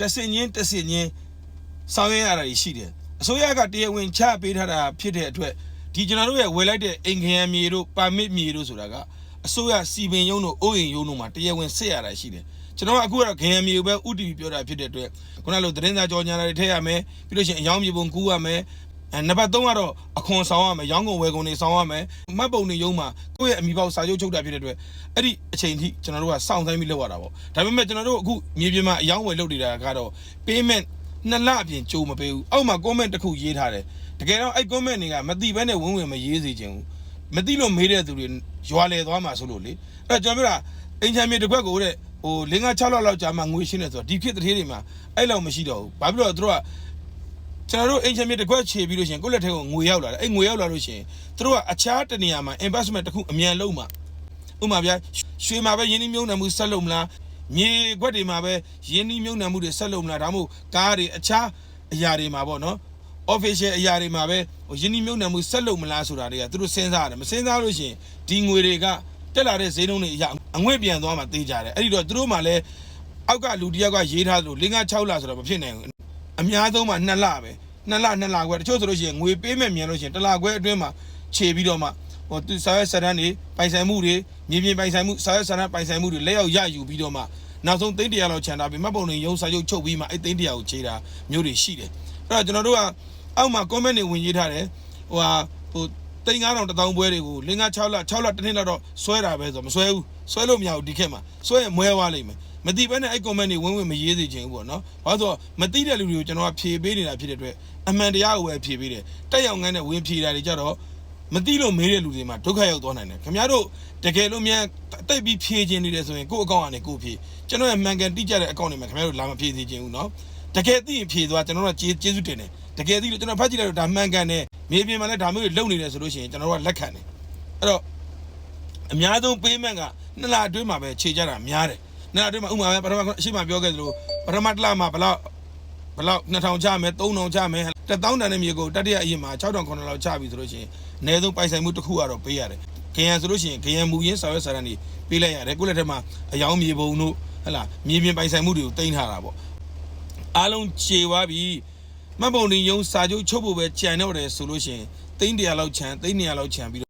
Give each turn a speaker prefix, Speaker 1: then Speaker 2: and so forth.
Speaker 1: တဆင်ချင်းတဆင်ချင်းဆောင်ရွက်ရတာရှိတယ်အစိုးရကတရားဝင်ချပေးထားတာဖြစ်တဲ့အတွက်ဒီကျွန်တော်တို့ရဲ့ဝယ်လိုက်တဲ့အိမ်ခရံမြေတို့ပါမစ်မြေတို့ဆိုတာကအစိုးရစီပင်ရုံးတို့အိုးအိမ်ရုံးတို့မှာတရားဝင်စစ်ရတာရှိတယ်ကျွန်တော်ကအခုကတော့ခရံမြေကိုပဲဥတီပြောတာဖြစ်တဲ့အတွက်ခုနလိုသတင်းစာကြော်ညာတွေထည့်ရမယ်ပြီးလို့ရှိရင်အယောင်းမြေပုံကူးရမယ် အဲနံပါတ်3ကတော့အခွန်ဆောင်ရမယ်ရောင်းကုန်ဝယ်ကုန်တွေဆောင်ရမယ်မှတ်ပုံတွေရုံးမှာကိုယ့်ရဲ့အမိပေါက်စာချုပ်ချုပ်တာဖြစ်တဲ့အတွက်အဲ့ဒီအချိန်ထိကျွန်တော်တို့ကစောင့်ဆိုင်ပြီးလုပ်ရတာပေါ့ဒါပေမဲ့ကျွန်တော်တို့အခုမြေပြင်မှာအယောင်းဝယ်လုပ်နေတာကတော့ payment နှစ်လအပြင်ကြိုမပေးဘူးအောက်မှာ comment တစ်ခုရေးထားတယ်တကယ်တော့အဲ့ comment တွေကမတိဘဲနဲ့ဝင်ဝင်မရေးစေချင်ဘူးမတိလို့မေးတဲ့သူတွေရွာလေသွားမှာဆိုလို့လေအဲ့တော့ကျွန်တော်ပြောတာအင်ချမ်းမြေတစ်ခွက်ကိုတဲ့ဟို၄၅6လောက်လောက်ကြာမှငွေရှင်းတယ်ဆိုတော့ဒီခေတ်တစ်ထေးတွေမှာအဲ့လောက်မရှိတော့ဘူးဘာဖြစ်လို့လဲသူတို့က ကျွန်တော်တို့အင်ချင်မြေတစ်ခွက်ခြေပြီးလို့ရှိရင်ကိုယ့်လက်ထဲကိုငွေရောက်လာတယ်အဲ့ငွေရောက်လာလို့ရှိရင်သူတို့ကအခြားတနေရာမှာ investment တစ်ခုအမြန်လုံးမှာဥပမာဗျာရွှေမှာပဲယင်းနှမြုံနှံမှုဆက်လုပ်မလားမြေခွက်တွေမှာပဲယင်းနှမြုံနှံမှုတွေဆက်လုပ်မလားဒါမှမဟုတ်ကားတွေအခြားအရာတွေမှာပေါ့နော် official အရာတွေမှာပဲဟိုယင်းနှမြုံနှံမှုဆက်လုပ်မလားဆိုတာတွေကသူတို့စဉ်းစားရတယ်မစဉ်းစားလို့ရှိရင်ဒီငွေတွေကတက်လာတဲ့ဈေးနှုန်းတွေအရာအငွေ့ပြန်သွားမှသိကြတယ်အဲ့ဒီတော့သူတို့မှလည်းအောက်ကလူတစ်ယောက်ကရေးထားသလို5 6လဆိုတော့မဖြစ်နိုင်ဘူး အများဆုံးမှ2လပဲ2လ2လခွဲတချို့ဆိုလို့ရှိရင်ငွေပေးမဲ့မြန်လို့ရှိရင်တစ်လခွဲအတွင်းမှာခြေပြီးတော့မှဟိုသူစာရွက်စာတမ်းတွေပိုင်ဆိုင်မှုတွေမြေပြင်ပိုင်ဆိုင်မှုစာရွက်စာတမ်းပိုင်ဆိုင်မှုတွေလက်ရောက်ရယူပြီးတော့မှနောက်ဆုံးသိန်းတရာလောက်ခြံထားပြီးမှတ်ပုံတွေရုံးစာချုပ်ချုပ်ပြီးမှအဲ့သိန်းတရာကိုခြေတာမျိုးတွေရှိတယ်အဲ့တော့ကျွန်တော်တို့ကအောက်မှာ comment တွေဝင်ရေးထားတယ်ဟိုဟာဟိုသိန်း9000တောင်ပွဲတွေကို5 6လ6လတစ်နှစ်လောက်တော့ဆွဲတာပဲဆိုမဆွဲဘူးဆွဲလို့မရဘူးဒီခေတ်မှာဆွဲရင်မွဲသွားလိမ့်မယ် မတိဘဲနဲ့အဲ့ comment တွေဝင်ဝင်မရေးစေချင်ဘူးပေါ့နော်။ဘာလို့ဆိုတော့မတိတဲ့လူတွေကိုကျွန်တော်ကဖြေပေးနေတာဖြစ်တဲ့အတွက်အမှန်တရားကိုပဲဖြေပေးတယ်။တက်ရောက်ငန်းနဲ့ဝင်ဖြေတာတွေကြတော့မတိလို့မေးတဲ့လူတွေမှာဒုက္ခရောက်သွားနိုင်တယ်။ခင်ဗျားတို့တကယ်လို့မြန်တိတ်ပြီးဖြေခြင်းနေတယ်ဆိုရင်ကိုယ့်အကောင့်ကနေကိုယ်ဖြေကျွန်တော်ရဲ့မှန်ကန်တိကျတဲ့အကောင့်တွေမှာခင်ဗျားတို့လာမဖြေစေချင်ဘူးနော်။တကယ်သိရင်ဖြေသွားကျွန်တော်တို့ကကျေးကျေးဇူးတင်တယ်။တကယ်သိလို့ကျွန်တော်ဖတ်ကြည့်လိုက်တော့ဒါမှန်ကန်တယ်။မြေပြင်မှာလည်းဒါမျိုးတွေလုပ်နေတယ်ဆိုလို့ရှိရင်ကျွန်တော်တို့ကလက်ခံတယ်။အဲ့တော့အများဆုံး payment ကနှစ်လအတွင်းမှာပဲခြေကြတာများတယ် နှစ်လအတွင်းမှာဥပမာပဲပထမအရှိမပြောခဲ့သလိုပထမတစ်လမှာဘလောက်ဘလောက်2000ချမယ်3000ချမယ်1000တန်တဲ့မြေကိုတတိယအရင်မှာ6000 9000လောက်ချပြီဆိုလို့ရှိရင်အနည်းဆုံးပိုင်ဆိုင်မှုတစ်ခုကတော့ပေးရတယ်ခရံဆိုလို့ရှိရင်ခရံမူရင်းဆောင်ရွက်စာရန်တွေပေးလိုက်ရတယ်ကိုယ့်လက်ထက်မှာအယောင်မြေပုံတို့ဟဟလာမြေပြင်ပိုင်ဆိုင်မှုတွေကိုတင်ထားတာပေါ့အားလုံးခြေသွားပြီမှတ်ပုံတင်ယုံစာချုပ်ချုပ်ဖို့ပဲကြံတော့တယ်ဆိုလို့ရှိရင်သိန်း100လောက်ချန်သိန်း200လောက်ချန်ပြီး